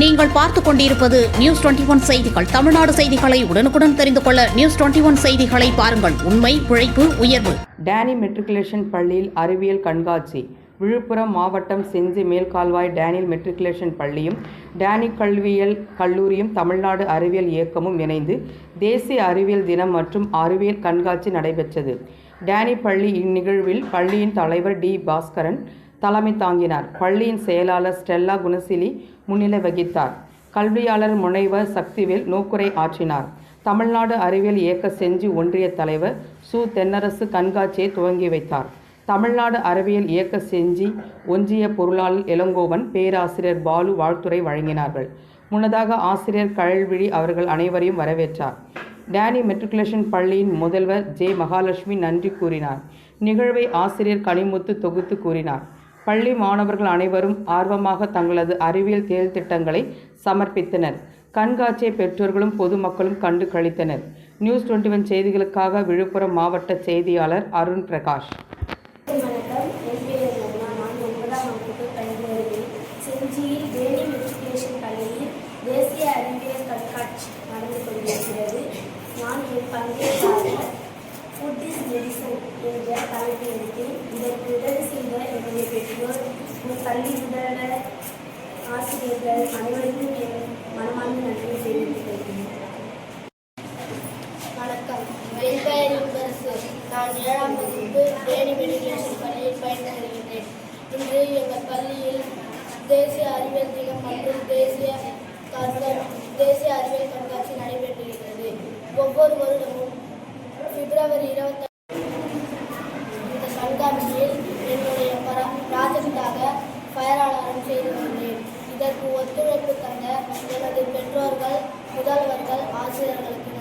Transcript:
நீங்கள் பார்த்துக் கொண்டிருப்பது நியூஸ் டுவெண்டி ஒன் செய்திகள். தமிழ்நாடு செய்திகளை உடனுக்குடன் தெரிந்து கொள்ள நியூஸ் டுவெண்டி ஒன் செய்திகளை பாருங்கள். உண்மை உழைப்பு உயர்வு. டேனி மெட்ரிகுலேஷன் பள்ளியில் அறிவியல் கண்காட்சி. விழுப்புரம் மாவட்டம் செஞ்சி மேல்கால்வாய் டேனியல் மெட்ரிகுலேஷன் பள்ளியும் டேனி கல்வியியல் கல்லூரியும் தமிழ்நாடு அறிவியல் இயக்கமும் இணைந்து தேசிய அறிவியல் தினம் மற்றும் அறிவியல் கண்காட்சி நடைபெற்றது. டேனி பள்ளி இந்நிகழ்வில் பள்ளியின் தலைவர் டி. பாஸ்கரன் தலைமை தாங்கினார். பள்ளியின் செயலாளர் ஸ்டெல்லா குணசிலி முன்னிலை வகித்தார். கல்வியாளர் முனைவர் சக்திவேல் நோக்குரை ஆற்றினார். தமிழ்நாடு அறிவியல் இயக்க செஞ்சி ஒன்றிய தலைவர் சு. தென்னரசு கண்காட்சியை துவங்கி வைத்தார். தமிழ்நாடு அறிவியல் இயக்க செஞ்சி ஒன்றிய பொருளாளர் இளங்கோவன் பேராசிரியர் பாலு வாழ்த்துறை வழங்கினார்கள். முன்னதாக ஆசிரியர் கழல்விழி அவர்கள் அனைவரையும் வரவேற்றார். டேனி மெட்ரிகுலேஷன் பள்ளியின் முதல்வர் ஜே. மகாலட்சுமி நன்றி கூறினார். நிகழ்வை ஆசிரியர் கனிமுத்து தொகுத்து கூறினார். பள்ளி மாணவர்கள் அனைவரும் ஆர்வமாக தங்களது அறிவியல் தேர்வு திட்டங்களை சமர்ப்பித்தனர். கண்காட்சியை பெற்றோர்களும் பொதுமக்களும் கண்டு கழித்தனர் நியூஸ் டுவெண்ட்டி ஒன் செய்திகளுக்காக விழுப்புரம் மாவட்ட செய்தியாளர் அருண் பிரகாஷ். நான் தேசிய அறிவியல் கண்காட்சி நடந்து கொண்டிருக்கிறது. நான் என் பங்கேற்பாக ஃபுட் இஸ் மெடிசன் என்ற தலைப்பில் எடுத்தேன் இதற்கு உதவி செய்த என்னுடைய பெற்றோர் என் பள்ளி முதல்வர் ஆசிரியர்கள் அனைவருக்கும் என் மனமார்ந்த நன்றியை தெரிவித்துக் கொள்கிறேன். வணக்கம். என் பெயர் இன்பரசு நான் ஏழாம் வகுப்பு தேனி மெடிக்கேஷன் பள்ளியில் பயின்று வருகிறேன். இன்று எங்கள் பள்ளியில் தேசிய அறிவியல் தினம் மற்றும் தேசிய கண்கா தேசிய அறிவியல் கண்காட்சி நடைபெற்றிருக்கிறது. ஒவ்வொரு வருடமும் பிப்ரவரி இருபத்தி இந்த கண்காட்சியில் என்னுடைய பர ராஜனுக்காக ஃபயர் அலாரம் செய்து இதற்கு ஒத்துழைப்பு தந்த எனது பெற்றோர்கள் முதல்வர்கள் ஆசிரியர்களுக்கு